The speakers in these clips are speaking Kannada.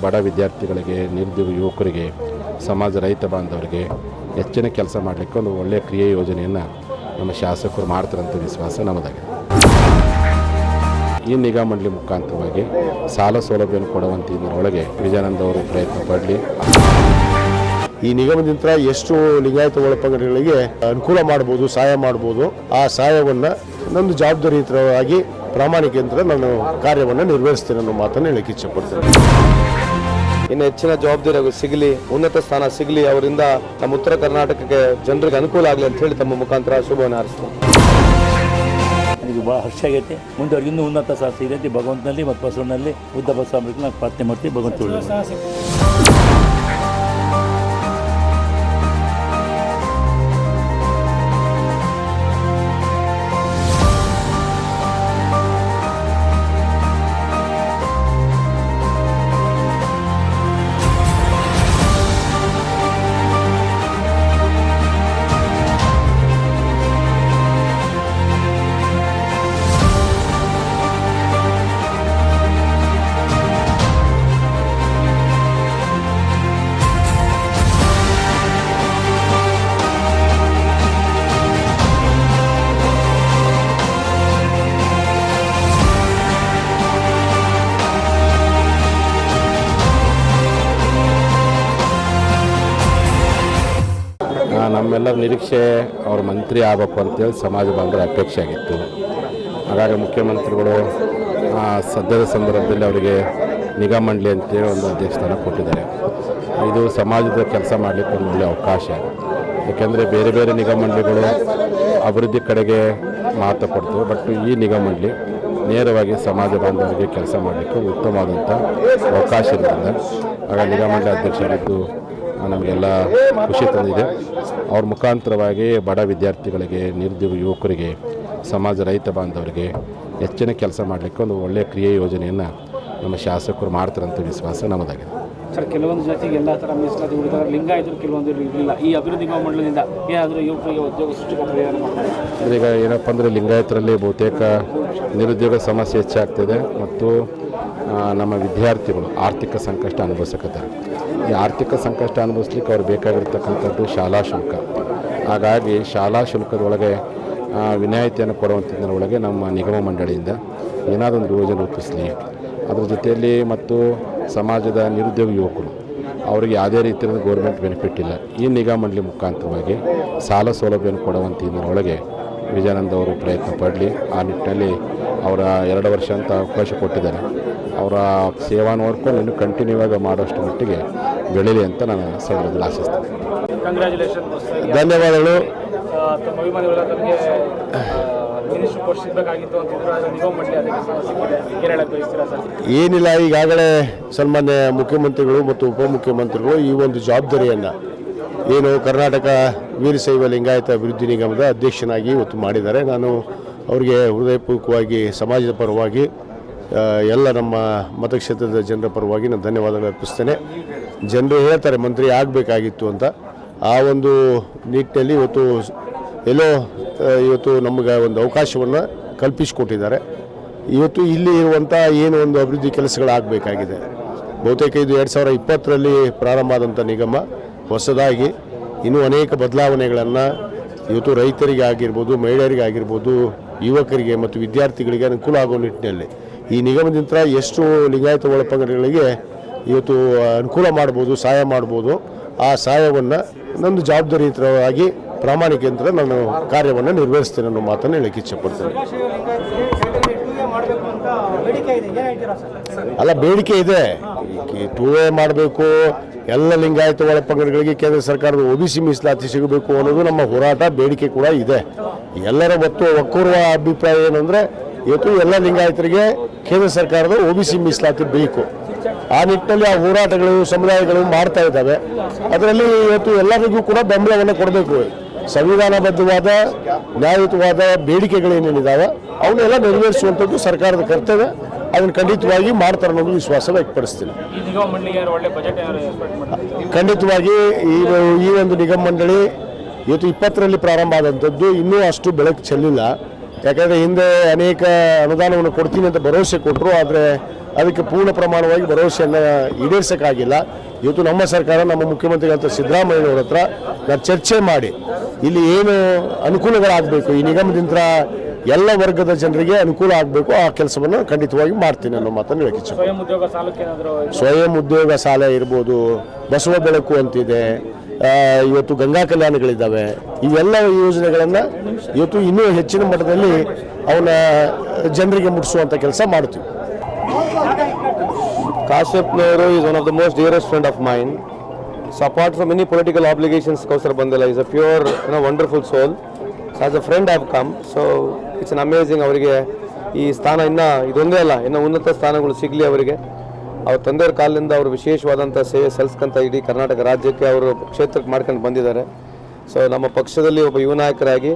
ಬಡ ವಿದ್ಯಾರ್ಥಿಗಳಿಗೆ ನಿರುದ್ಯೋಗ ಯುವಕರಿಗೆ, ಸಮಾಜ ರೈತ ಬಾಂಧವರಿಗೆ ಹೆಚ್ಚಿನ ಕೆಲಸ ಮಾಡಲಿಕ್ಕೆ ಒಂದು ಒಳ್ಳೆಯ ಕ್ರಿಯೆ ಯೋಜನೆಯನ್ನು ನಮ್ಮ ಶಾಸಕರು ಮಾಡ್ತಾರಂತ ವಿಶ್ವಾಸ ನಮ್ಮದಾಗಿದೆ. ಈ ನಿಗಾ ಮಂಡಳಿ ಮುಖಾಂತರವಾಗಿ ಸಾಲ ಸೌಲಭ್ಯವನ್ನು ಕೊಡುವಂಥ ಇದರೊಳಗೆ ವಿಜಯಾನಂದ ಅವರು ಪ್ರಯತ್ನ ಪಡಲಿ. ಈ ನಿಗಮದಿಂದ ಎಷ್ಟು ಲಿಂಗಾಯತ ಒಳಪಂಗಡಗಳಿಗೆ ಅನುಕೂಲ ಮಾಡ್ಬೋದು, ಸಹಾಯ ಮಾಡ್ಬೋದು. ಆ ಸಹಾಯವನ್ನು ನಂದು ಜವಾಬ್ದಾರಿಯುತವಾಗಿ ಪ್ರಾಮಾಣಿಕ ನಾನು ಕಾರ್ಯವನ್ನು ನಿರ್ವಹಿಸ್ತೇನೆ ಅನ್ನೋ ಮಾತನ್ನು ಹೇಳಕ್ಕೆ ಇಚ್ಛೆಪಡ್ತೇನೆ ಇನ್ನು ಹೆಚ್ಚಿನ ಜವಾಬ್ದಾರಿ ಸಿಗಲಿ, ಉನ್ನತ ಸ್ಥಾನ ಸಿಗಲಿ, ಅವರಿಂದ ನಮ್ಮ ಉತ್ತರ ಕರ್ನಾಟಕಕ್ಕೆ ಜನರಿಗೆ ಅನುಕೂಲ ಆಗಲಿ ಅಂತ ಹೇಳಿ ತಮ್ಮ ಮುಖಾಂತರ ಶುಭವನ್ನು ಹಾರಿಸ್ತೀನಿ. ನನಗೆ ಭಾಳ ಹರ್ಷ ಆಗೈತೆ. ಮುಂದೆ ಅವ್ರಿಗೆ ಇನ್ನೂ ಉನ್ನತ ಸಾಹಸ ಇದೆ ಭಗವಂತನಲ್ಲಿ ಮತ್ತು ಬಸವನಲ್ಲಿ ಉದ್ದ ಬಸವ ಪ್ರಾರ್ಥನೆ ಮಾಡ್ತೀವಿ. ಭಗವಂತ ನಮ್ಮೆಲ್ಲರ ನಿರೀಕ್ಷೆ ಅವರು ಮಂತ್ರಿ ಆಗಬೇಕು ಅಂತೇಳಿ ಸಮಾಜ ಬಾಂಧವರ ಅಪೇಕ್ಷೆ ಆಗಿತ್ತು. ಹಾಗಾಗಿ ಮುಖ್ಯಮಂತ್ರಿಗಳು ಸದ್ಯದ ಸಂದರ್ಭದಲ್ಲಿ ಅವರಿಗೆ ನಿಗಮ ಮಂಡಳಿ ಅಂತೇಳಿ ಒಂದು ಅಧ್ಯಕ್ಷಸ್ಥಾನ ಕೊಟ್ಟಿದ್ದಾರೆ. ಇದು ಸಮಾಜದ ಕೆಲಸ ಮಾಡಲಿಕ್ಕೆ ಒಂದು ಒಳ್ಳೆಯ ಅವಕಾಶ. ಏಕೆಂದರೆ ಬೇರೆ ಬೇರೆ ನಿಗಮ ಮಂಡಳಿಗಳು ಅಭಿವೃದ್ಧಿ ಕಡೆಗೆ ಮಹತ್ವ ಕೊಡ್ತವೆ. ಬಟ್ ಈ ನಿಗಮ ಮಂಡಳಿ ನೇರವಾಗಿ ಸಮಾಜ ಬಾಂಧವರಿಗೆ ಕೆಲಸ ಮಾಡಲಿಕ್ಕೆ ಉತ್ತಮವಾದಂಥ ಅವಕಾಶ ಇರೋದ್ರಿಂದ ಆಗ ನಿಗಮ ಮಂಡಳಿ ಅಧ್ಯಕ್ಷರಾಗಿದ್ದು ನಮಗೆಲ್ಲ ಖುಷಿ ತಂದಿದೆ. ಅವ್ರ ಮುಖಾಂತರವಾಗಿ ಬಡ ವಿದ್ಯಾರ್ಥಿಗಳಿಗೆ ನಿರುದ್ಯೋಗ ಯುವಕರಿಗೆ ಸಮಾಜ ರೈತ ಬಾಂಧವರಿಗೆ ಹೆಚ್ಚಿನ ಕೆಲಸ ಮಾಡಲಿಕ್ಕೆ ಒಂದು ಒಳ್ಳೆಯ ಕ್ರಿಯೆ ಯೋಜನೆಯನ್ನು ನಮ್ಮ ಶಾಸಕರು ಮಾಡ್ತಾರಂತ ವಿಶ್ವಾಸ ನಮ್ಮದಾಗಿದೆ. ಸರ್ ಕೆಲವೊಂದು ಜಾತಿಗೆ ಎಲ್ಲ ಥರ ಮೀಸಲಾತಿ ಉಳಿದಾಗ ಲಿಂಗಾಯತರು ಕೆಲವೊಂದು ಇರಲಿಲ್ಲ. ಈ ಅಭಿವೃದ್ಧಿ ಮಂಡಳಿಯಿಂದ ಏನಾದರೂ ಯುವಕರಿಗೆ ಉದ್ಯೋಗ ಸೃಷ್ಟಿ ಪ್ರಯೋಜನ ಮಾಡ್ತಾರೆ? ಅಂದ್ರೆ ಈಗ ಏನಪ್ಪ ಅಂದರೆ ಲಿಂಗಾಯತರಲ್ಲಿ ಬಹುತೇಕ ನಿರುದ್ಯೋಗ ಸಮಸ್ಯೆ ಹೆಚ್ಚಾಗ್ತಿದೆ ಮತ್ತು ನಮ್ಮ ವಿದ್ಯಾರ್ಥಿಗಳು ಆರ್ಥಿಕ ಸಂಕಷ್ಟ ಅನುಭವಿಸಕತ್ತಾರೆ. ಈ ಆರ್ಥಿಕ ಸಂಕಷ್ಟ ಅನುಭವಿಸ್ಲಿಕ್ಕೆ ಅವ್ರು ಬೇಕಾಗಿರ್ತಕ್ಕಂಥದ್ದು ಶಾಲಾ ಶುಲ್ಕ. ಹಾಗಾಗಿ ಶಾಲಾ ಶುಲ್ಕದೊಳಗೆ ವಿನಾಯಿತಿಯನ್ನು ಕೊಡುವಂಥದ್ರೊಳಗೆ ನಮ್ಮ ನಿಗಮ ಮಂಡಳಿಯಿಂದ ಏನಾದರೂ ಒಂದು ಯೋಜನೆ ರೂಪಿಸಲಿ. ಅದ್ರ ಜೊತೆಯಲ್ಲಿ ಮತ್ತು ಸಮಾಜದ ನಿರುದ್ಯೋಗ ಯುವಕರು, ಅವರಿಗೆ ಯಾವುದೇ ರೀತಿಯ ಗೌರ್ಮೆಂಟ್ ಬೆನಿಫಿಟ್ ಇಲ್ಲ. ಈ ನಿಗಮ ಮಂಡಳಿ ಮುಖಾಂತರವಾಗಿ ಸಾಲ ಸೌಲಭ್ಯವನ್ನು ಕೊಡುವಂಥ ಇದರೊಳಗೆ ವಿಜಯಾನಂದ ಅವರು ಪ್ರಯತ್ನ ಪಡಲಿ. ಆ ನಿಟ್ಟಿನಲ್ಲಿ ಅವರ ಎರಡು ವರ್ಷ ಅಂತ ಅವಕಾಶ ಕೊಟ್ಟಿದ್ದಾರೆ. ಅವರ ಸೇವಾ ನೋಡ್ಕೊಂಡು ಇನ್ನು ಕಂಟಿನ್ಯೂ ಆಗಿ ಮಾಡೋಷ್ಟು ಮಟ್ಟಿಗೆ ಬೆಳೀಲಿ ಅಂತ ನಾನು ಸಂದರ್ಭದಲ್ಲಿ ಆಶಿಸ್ತೇನೆ. ಧನ್ಯವಾದಗಳು. ಏನಿಲ್ಲ ಈಗಾಗಲೇ ಸನ್ಮಾನ್ಯ ಮುಖ್ಯಮಂತ್ರಿಗಳು ಮತ್ತು ಉಪಮುಖ್ಯಮಂತ್ರಿಗಳು ಈ ಒಂದು ಜವಾಬ್ದಾರಿಯನ್ನು ಏನು ಕರ್ನಾಟಕ ವೀರಶೈವ ಲಿಂಗಾಯತ ಅಭಿವೃದ್ಧಿ ನಿಗಮದ ಅಧ್ಯಕ್ಷನಾಗಿ ಇವತ್ತು ಮಾಡಿದ್ದಾರೆ. ನಾನು ಅವರಿಗೆ ಹೃದಯಪೂರ್ವಕವಾಗಿ ಸಮಾಜದ ಪರವಾಗಿ ಎಲ್ಲ ನಮ್ಮ ಮತಕ್ಷೇತ್ರದ ಜನರ ಪರವಾಗಿ ನಾನು ಧನ್ಯವಾದಗಳು ಅರ್ಪಿಸ್ತೇನೆ. ಜನರು ಹೇಳ್ತಾರೆ, ಮಂತ್ರಿ ಆಗಬೇಕಾಗಿತ್ತು ಅಂತ. ಆ ಒಂದು ನಿಟ್ಟಿನಲ್ಲಿ ಇವತ್ತು ಎಲ್ಲೋ ಇವತ್ತು ನಮಗೆ ಒಂದು ಅವಕಾಶವನ್ನು ಕಲ್ಪಿಸಿಕೊಟ್ಟಿದ್ದಾರೆ. ಇವತ್ತು ಇಲ್ಲಿ ಇರುವಂಥ ಏನು ಒಂದು ಅಭಿವೃದ್ಧಿ ಕೆಲಸಗಳಾಗಬೇಕಾಗಿದೆ. ಬಹುತೇಕ ಇದು ಎರಡು ಸಾವಿರ ಇಪ್ಪತ್ತರಲ್ಲಿ ಪ್ರಾರಂಭ ಆದಂಥ ನಿಗಮ. ಹೊಸದಾಗಿ ಇನ್ನೂ ಅನೇಕ ಬದಲಾವಣೆಗಳನ್ನು ಇವತ್ತು ರೈತರಿಗೆ ಆಗಿರ್ಬೋದು ಮಹಿಳೆಯರಿಗೆ ಆಗಿರ್ಬೋದು ಯುವಕರಿಗೆ ಮತ್ತು ವಿದ್ಯಾರ್ಥಿಗಳಿಗೆ ಅನುಕೂಲ ಆಗೋ ನಿಟ್ಟಿನಲ್ಲಿ ಈ ನಿಗಮದಿಂದ ಎಷ್ಟು ಲಿಂಗಾಯತ ಒಳಪಂಗಡಗಳಿಗೆ ಇವತ್ತು ಅನುಕೂಲ ಮಾಡ್ಬೋದು, ಸಹಾಯ ಮಾಡ್ಬೋದು, ಆ ಸಹಾಯವನ್ನು ನಂದು ಜವಾಬ್ದಾರಿಯುತವಾಗಿ ಪ್ರಾಮಾಣಿಕದಿಂದ ನಾನು ಕಾರ್ಯವನ್ನು ನಿರ್ವಹಿಸ್ತೇನೆ ಅನ್ನೋ ಮಾತನ್ನು ಹೇಳಕ್ಕೆ ಇಚ್ಛೆಪಡ್ತೇನೆ. ಅಲ್ಲ, ಬೇಡಿಕೆ ಇದೆ. ಟೂ ಎ ಮಾಡಬೇಕು, ಎಲ್ಲ ಲಿಂಗಾಯತ ಒಳಪಂಗಡಗಳಿಗೆ ಕೇಂದ್ರ ಸರ್ಕಾರದ ಒ ಬಿ ಸಿ ಮೀಸಲಾತಿ ಸಿಗಬೇಕು ಅನ್ನೋದು ನಮ್ಮ ಹೋರಾಟ, ಬೇಡಿಕೆ ಕೂಡ ಇದೆ. ಎಲ್ಲರ ಮತ್ತು ಒಕ್ಕೂರುವ ಅಭಿಪ್ರಾಯ ಏನಂದರೆ ಇವತ್ತು ಎಲ್ಲ ಲಿಂಗಾಯತರಿಗೆ ಕೇಂದ್ರ ಸರ್ಕಾರದ ಒ ಬಿ ಸಿ ಮೀಸಲಾತಿ ಬೇಕು. ಆ ನಿಟ್ಟಿನಲ್ಲಿ ಆ ಹೋರಾಟಗಳು ಸಮುದಾಯಗಳು ಮಾಡ್ತಾ ಇದ್ದಾವೆ. ಅದರಲ್ಲಿ ಇವತ್ತು ಎಲ್ಲರಿಗೂ ಕೂಡ ಬೆಂಬಲವನ್ನು ಕೊಡಬೇಕು. ಸಂವಿಧಾನಬದ್ಧವಾದ ನ್ಯಾಯಯುತವಾದ ಬೇಡಿಕೆಗಳೇನೇನಿದ್ದಾವೆ ಅವನ್ನೆಲ್ಲ ನೆರವೇರಿಸುವಂಥದ್ದು ಸರ್ಕಾರದ ಕರ್ತವ್ಯ. ಅದನ್ನು ಖಂಡಿತವಾಗಿ ಮಾಡ್ತಾರೆ ಅನ್ನೋದು ವಿಶ್ವಾಸ ವ್ಯಕ್ತಪಡಿಸ್ತೀನಿ. ಖಂಡಿತವಾಗಿ ಈ ಈ ಒಂದು ನಿಗಮ ಮಂಡಳಿ ಇವತ್ತು ಇಪ್ಪತ್ತರಲ್ಲಿ ಪ್ರಾರಂಭ ಆದಂಥದ್ದು ಇನ್ನೂ ಅಷ್ಟು ಬೆಳಕು ಚೆಲ್ಲಿಲ್ಲ. ಯಾಕಂದರೆ ಹಿಂದೆ ಅನೇಕ ಅನುದಾನವನ್ನು ಕೊಡ್ತೀನಿ ಅಂತ ಭರವಸೆ ಕೊಟ್ಟರು ಆದರೆ ಅದಕ್ಕೆ ಪೂರ್ಣ ಪ್ರಮಾಣವಾಗಿ ಭರವಸೆಯನ್ನು ಈಡೇರಿಸೋಕ್ಕಾಗಿಲ್ಲ. ಇವತ್ತು ನಮ್ಮ ಸರ್ಕಾರ ನಮ್ಮ ಮುಖ್ಯಮಂತ್ರಿಗಳಂತ ಸಿದ್ದರಾಮಯ್ಯವ್ರ ಹತ್ರ ನಾನು ಚರ್ಚೆ ಮಾಡಿ ಇಲ್ಲಿ ಏನು ಅನುಕೂಲಗಳಾಗಬೇಕು ಈ ನಿಗಮದಿಂದ ಎಲ್ಲ ವರ್ಗದ ಜನರಿಗೆ ಅನುಕೂಲ ಆಗಬೇಕು ಆ ಕೆಲಸವನ್ನು ಖಂಡಿತವಾಗಿ ಮಾಡ್ತೀನಿ ಅನ್ನೋ ಮಾತನ್ನು ಹೇಳಕ್ಕೆ ಸ್ವಯಂ ಉದ್ಯೋಗ ಸಾಲ ಇರ್ಬೋದು ಬಸವ ಬೆಳಕು ಅಂತಿದೆ ಇವತ್ತು ಗಂಗಾ ಕಲ್ಯಾಣಗಳಿದ್ದಾವೆ. ಇವೆಲ್ಲ ಯೋಜನೆಗಳನ್ನು ಇವತ್ತು ಇನ್ನೂ ಹೆಚ್ಚಿನ ಮಟ್ಟದಲ್ಲಿ ಅವನ್ನ ಜನರಿಗೆ ಮುಟ್ಟಿಸುವಂಥ ಕೆಲಸ ಮಾಡ್ತೀವಿ. ಕಾಶ್ಯಪ್ನವರು is one of the most dearest friend of mine so apart from any political ಆಬ್ಲಿಗೇಷನ್ಸ್ಗೋಸ್ಕರ ಬಂದಿಲ್ಲ is a pure no wonderful soul as a friend have come so it's an amazing ಅವರಿಗೆ ಈ ಸ್ಥಾನ ಇನ್ನೂ ಇದೊಂದೇ ಅಲ್ಲ, ಇನ್ನೂ ಉನ್ನತ ಸ್ಥಾನಗಳು ಸಿಗಲಿ ಅವರಿಗೆ. ಅವ್ರ ತಂದೆಯವ್ರ ಕಾಲದಿಂದ ಅವರು ವಿಶೇಷವಾದಂಥ ಸೇವೆ ಸಲ್ಲಿಸ್ಕೊಂತ ಇಡೀ ಕರ್ನಾಟಕ ರಾಜ್ಯಕ್ಕೆ ಅವರು ಕ್ಷೇತ್ರಕ್ಕೆ ಮಾಡ್ಕೊಂಡು ಬಂದಿದ್ದಾರೆ. ಸೊ ನಮ್ಮ ಪಕ್ಷದಲ್ಲಿ ಒಬ್ಬ ಯುವ ನಾಯಕರಾಗಿ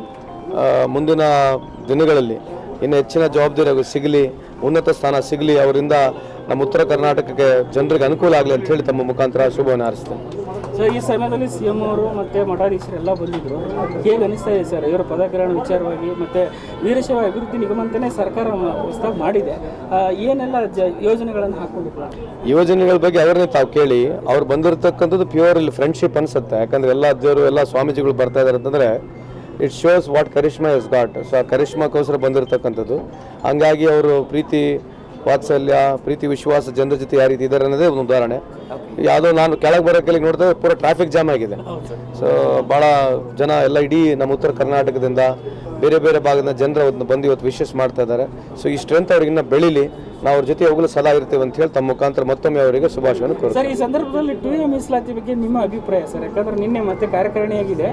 ಮುಂದಿನ ದಿನಗಳಲ್ಲಿ ಇನ್ನು ಹೆಚ್ಚಿನ ಜವಾಬ್ದಾರಿ ಅವ್ರಿಗೆ ಸಿಗಲಿ, ಉನ್ನತ ಸ್ಥಾನ ಸಿಗಲಿ, ಅವರಿಂದ ನಮ್ಮ ಉತ್ತರ ಕರ್ನಾಟಕಕ್ಕೆ ಜನರಿಗೆ ಅನುಕೂಲ ಆಗಲಿ ಅಂತ ಹೇಳಿ ತಮ್ಮ ಮುಖಾಂತರ ಶುಭವನ್ನು ಹಾರಿಸ್ತೇನೆ. ಸೊ ಈ ಸಮಯದಲ್ಲಿ ಸಿ ಎಂ ಅವರು ಮತ್ತು ಮಠಾಧೀಶರು ಎಲ್ಲ ಬಂದಿದ್ರು. ಹೇಗೆ ಅನಿಸ್ತಾ ಇದೆ ಸರ್? ಇವರ ಪದಗ್ರಹಣ ವಿಚಾರವಾಗಿ ಮತ್ತು ವೀರಶೈವ ಅಭಿವೃದ್ಧಿ ನಿಗಮ ಅಂತಲೇ ಸರ್ಕಾರ ಪ್ರಸ್ತಾವ ಮಾಡಿದೆ. ಏನೆಲ್ಲ ಜ, ಯೋಜನೆಗಳನ್ನು ಹಾಕೊಂಡಿದ್ರು? ಯೋಜನೆಗಳ ಬಗ್ಗೆ ಅವರನ್ನೇ ತಾವು ಕೇಳಿ, ಅವ್ರು ಬಂದಿರತಕ್ಕಂಥದ್ದು ಪ್ಯೂರ್ ಇಲ್ಲಿ ಫ್ರೆಂಡ್ಶಿಪ್ ಅನ್ಸುತ್ತೆ. ಯಾಕಂದರೆ ಎಲ್ಲ ಅಜ್ಜವರು ಎಲ್ಲ ಸ್ವಾಮೀಜಿಗಳು ಬರ್ತಾ ಇದ್ದಾರೆ ಅಂತಂದರೆ it shows what charisma is got so ಆ ಕರಿಷ್ಮಾಕ್ಕೋಸ್ಕರ ಬಂದಿರತಕ್ಕಂಥದ್ದು. ಹಂಗಾಗಿ ಅವರು ಪ್ರೀತಿ ವಾತ್ಸಲ್ಯ ಪ್ರೀತಿ ವಿಶ್ವಾಸ ಜನರ ಜೊತೆ ಯಾವ ರೀತಿ ಇದ್ದಾರೆ ಅನ್ನೋದೇ ಒಂದು ಉದಾಹರಣೆ. ಯಾವುದೋ ನಾನು ಕೆಳಗೆ ಬರೋಕ್ಕೆ ನೋಡಿದ್ರೆ ಪೂರ ಟ್ರಾಫಿಕ್ ಜಾಮ್ ಆಗಿದೆ. ಸೊ ಭಾಳ ಜನ ಎಲ್ಲ ಇಡೀ ನಮ್ಮ ಉತ್ತರ ಕರ್ನಾಟಕದಿಂದ ಬೇರೆ ಬೇರೆ ಭಾಗದ ಜನರ ಒಂದು ಬಂದು ಇವತ್ತು ವಿಶೇಷ ಮಾಡ್ತಾ ಇದ್ದಾರೆ. ಸೊ ಈ ಸ್ಟ್ರೆಂತ್ ಅವ್ರಿಗೆ ಇನ್ನೂ ಬೆಳೀಲಿ. ನಾವು ಅವ್ರ ಜೊತೆ ಯಾವಾಗಲೂ ಸದಾ ಇರ್ತೇವೆ ಅಂತ ಹೇಳಿ ತಮ್ಮ ಮುಖಾಂತರ ಮತ್ತೊಮ್ಮೆ ಅವರಿಗೆ ಶುಭಾಶಯವನ್ನು ಕೋರ್ತಾರೆ ಈ ಸಂದರ್ಭದಲ್ಲಿ ಟು ಎ ಮೀಸಲಾತಿ ಬಗ್ಗೆ ನಿಮ್ಮ ಅಭಿಪ್ರಾಯ ಸರ್? ಯಾಕಂದ್ರೆ ನಿನ್ನೆ ಮತ್ತೆ ಕಾರ್ಯಕಾರಿಣಿಯಾಗಿದೆ.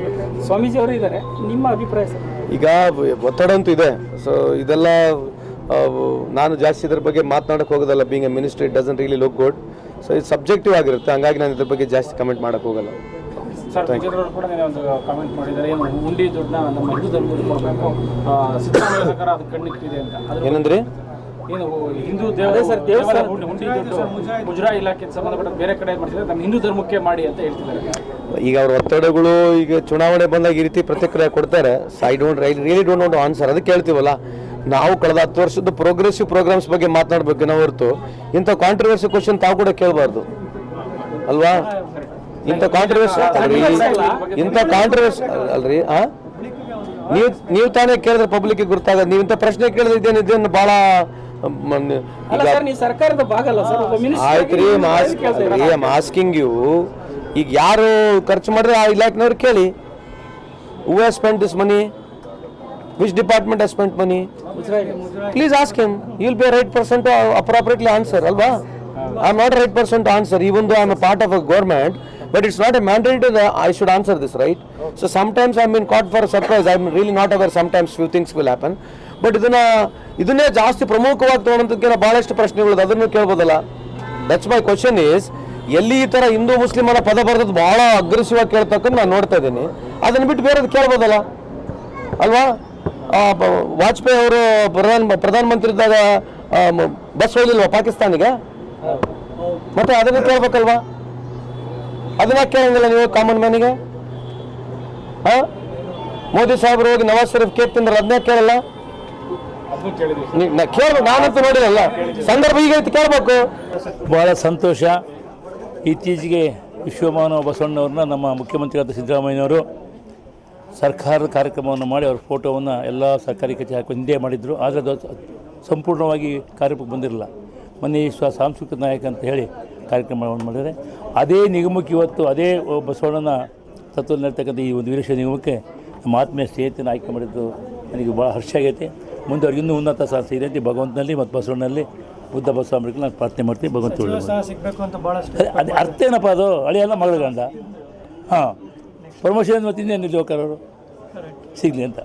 ಸ್ವಾಮೀಜಿ ಅವರು ಇದ್ದಾರೆ. ನಿಮ್ಮ ಅಭಿಪ್ರಾಯ ಸರ್? ಈಗ ಒತ್ತಡ ಅಂತೂ ಇದೆ. ಸೊ ಇದೆಲ್ಲ ನಾನು ಜಾಸ್ತಿ ಇದ್ರ ಬಗ್ಗೆ ಮಾತನಾಡಕ್ಕೆ ಹೋಗೋದಲ್ಲ being a ministry it doesn't really look good so ಇದು ಸಬ್ಜೆಕ್ಟಿವ್ ಆಗಿರುತ್ತೆ. ಹಂಗಾಗಿ ನಾನು ಇದ್ರ ಬಗ್ಗೆ ಜಾಸ್ತಿ ಕಮೆಂಟ್ ಮಾಡಕ್ಕೆ ಹೋಗಲ್ಲ. ಸರ್ ವಿಜೇಂದ್ರ ಕೂಡ ನಿನ್ನೆ ಒಂದು ಕಾಮೆಂಟ್ ಮಾಡಿದ್ದಾರೆ. ಏನು ಉಂಡಿ ದುಡ್ಡನ್ನ ನಮ್ಮ ಹಿಂದೂ ಧರ್ಮದಲ್ಲಿ ಕೊಡಬೇಕು. ಸಿದ್ದರಾಮಯ್ಯ ಸರ್ಕಾರ ಅದು ಕಣ್ಣಿಟ್ಟಿದೆ ಅಂತ. ಅದ್ರ ಏನಂದ್ರಿ? ಏನು ಹಿಂದೂ ದೇವರ ಸರ್, ದೇವಸ್ಥಾನ ಹುಂಡಿ ಹುಂಡಿ ದುಡ್ಡು ಮುಜರಾ ಇಲಾಖೆಗೆ ಸಂಬಂಧಪಟ್ಟ ಬೇರೆ ಕಡೆ ಮಾಡ್ತಿದ್ದಾರೆ ನಮ್ಮ ಹಿಂದೂ ಧರ್ಮಕ್ಕೆ ಮಾಡಿ ಅಂತ ಹೇಳ್ತಿದ್ದಾರೆ. ಈಗ ಅವ್ರ ಒತ್ತಡಗಳು ಈಗ ಚುನಾವಣೆ ಬಂದಾಗ ಈ ರೀತಿ ಪ್ರತಿಕ್ರಿಯೆ ಕೊಡ್ತಾರೆ. ಐ ಡೋಂಟ್ ರೈ ರಿಯಲಿ ಡೋಂಟ್ ನೋಟ್ ಆನ್ಸರ್ ಅದಕ್ಕೆ ಕೇಳ್ತೀವಲ್ಲ ನಾವು ಕಳೆದ ಹತ್ತು ವರ್ಷದ ಪ್ರೋಗ್ರೆಸಿವ್ ಪ್ರೋಗ್ರಾಮ್ಸ್ ಬಗ್ಗೆ ಮಾತನಾಡಬೇಕು ನಾವು ಹೊರತು. ಇಂಥ ಕಾಂಟ್ರವರ್ಸಿ ಕ್ವಶನ್ ತಾವು ಕೂಡ ಕೇಳಬಾರ್ದು. ಅಲ್ವಾ? ಇಂಥ ಕಾಂಟ್ರವರ್ಸಿ ಇಂಥ ಕಾಂಟ್ರವರ್ಸಿ ಅಲ್ರಿ ಆ? ನೀವು ನೀವು ತಾನೇ ಕೇಳಿದ್ರೆ ಪಬ್ಲಿಕ್ಗೆ ಗೊತ್ತಾಗದು ನೀವು ಇಂಥ ಪ್ರಶ್ನೆ ಕೇಳಿದ್ರೆ ಇದೇನು ಇದೇನು ಭಾಳ ಮಿನಿಸ್ಟರ್ ಆಯ್ತು ರೀ ಮಾಸ್ಕ್ ಆಸ್ಕಿಂಗ್ ಯು ಈಗ ಯಾರು ಖರ್ಚು ಮಾಡಿದ್ರೆ ಆ ಇಲಾಖೆನವ್ರು ಕೇಳಿ. Who has spend this money which department has spend money please ask him you will be right person to appropriately answer ಅಲ್ವಾ I am not right person to answer even though I am a part of a government but it's not a mandate I should answer this right so sometimes I mean caught for surprise I really not aware sometimes few things will happen but ಇದನ್ನ, ಇದನ್ನೇ ಜಾಸ್ತಿ ಪ್ರಮುಖವಾಗಿ ತೊಗೊಳೋದಕ್ಕೆ ಭಾಳಷ್ಟು ಪ್ರಶ್ನೆಗಳು ಅದನ್ನು ಕೇಳ್ಬೋದಲ್ಲ? ದಟ್ಸ್ ಮೈ ಕ್ವಶನ್ ಈಸ್ ಎಲ್ಲಿ ಈ ಥರ ಹಿಂದೂ ಮುಸ್ಲಿಮರ ಪದ ಬರೆದದ್ದು ಭಾಳ ಅಗ್ರೆಸಿವ್ ಆಗಿ ಕೇಳ್ತಕ್ಕಂಥ ನಾನು ನೋಡ್ತಾ ಇದ್ದೀನಿ. ಅದನ್ನು ಬಿಟ್ಟು ಬೇರೆದು ಕೇಳ್ಬೋದಲ್ಲ? ಅಲ್ವಾ? ವಾಜಪೇಯಿ ಅವರು ಪ್ರಧಾನ ಪ್ರಧಾನಮಂತ್ರಿ ಇದ್ದಾಗ ಬಸ್ ಹೋಗ್ಲಿಲ್ವಾ ಪಾಕಿಸ್ತಾನಿಗೆ? ಮತ್ತೆ ಅದನ್ನ ಕೇಳ್ಬೇಕಲ್ವಾ? ಅದನ್ನ ಕೇಳಂಗಿಲ್ಲ ನೀವು ಕಾಮನ್ ಮ್ಯಾನಿಗೆ ಹಾ? ಮೋದಿ ಸಾಹೇಬರು ಹೋಗಿ ನವಾಜ್ ಶರೀಫ್ ಕೇಕ್ ತಿಂದ್ರೆ ಅದನ್ನ ಕೇಳಲ್ಲ? ಕೇಳ್ಬೇಕು ನಾನಂತೂ ನೋಡಿರಲ್ಲ ಸಂದರ್ಭ ಈಗ ಕೇಳ್ಬೇಕು. ಭಾಳ ಸಂತೋಷ. ಇತ್ತೀಚೆಗೆ ವಿಶ್ವಮಾನವ ಬಸವಣ್ಣವ್ರನ್ನ ನಮ್ಮ ಮುಖ್ಯಮಂತ್ರಿಯಾದ ಸಿದ್ದರಾಮಯ್ಯನವರು ಸರ್ಕಾರದ ಕಾರ್ಯಕ್ರಮವನ್ನು ಮಾಡಿ ಅವ್ರ ಫೋಟೋವನ್ನು ಎಲ್ಲ ಸರ್ಕಾರಿ ಕಚೇರಿ ಹಾಕಿ ಹಿಂದೆ ಮಾಡಿದರು. ಆದರೆ ಅದು ಸಂಪೂರ್ಣವಾಗಿ ಕಾರ್ಯಕ್ರಮಕ್ಕೆ ಬಂದಿರಲಿಲ್ಲ ಮೊನ್ನೆ ಸ್ವ ಸಾಂಸ್ಕೃತಿಕ ನಾಯಕ ಅಂತ ಹೇಳಿ ಕಾರ್ಯಕ್ರಮವನ್ನು ಮಾಡಿದರೆ ಅದೇ ನಿಗಮಕ್ಕೆ ಇವತ್ತು ಅದೇ ಬಸವಣ್ಣನ ತತ್ವದಲ್ಲಿ ನಡ್ತಕ್ಕಂಥ ಈ ಒಂದು ವೀರಶೈವ ನಿಗಮಕ್ಕೆ ನಮ್ಮ ಆತ್ಮೀಯ ಸ್ನೇಹಿತನ ಆಯ್ಕೆ ಮಾಡಿದ್ದು ನನಗೆ ಭಾಳ ಹರ್ಷ ಆಗೈತೆ. ಮುಂದೆ ಅವ್ರಿಗೆ ಇನ್ನೂ ಉನ್ನತ ಸ್ಥಾನ ಅಂತ ಭಗವಂತನಲ್ಲಿ ಮತ್ತು ಬಸವಣ್ಣನಲ್ಲಿ ಬುದ್ಧ ಬಸವಾಂಬರಿಗೆ ನಾನು ಪ್ರಾರ್ಥನೆ ಮಾಡ್ತೀನಿ. ಭಗವಂತ ಅದೇ ಅರ್ಥ ಏನಪ್ಪ ಅದು? ಹಳೆಯಲ್ಲ ಮಗಳ ಗಂಡ. ಹಾಂ. ಪ್ರಮೋಷನ್ ಮತ್ತು ಇನ್ನೇನು ಅವರು? ಸಿಗಲಿ ಅಂತ.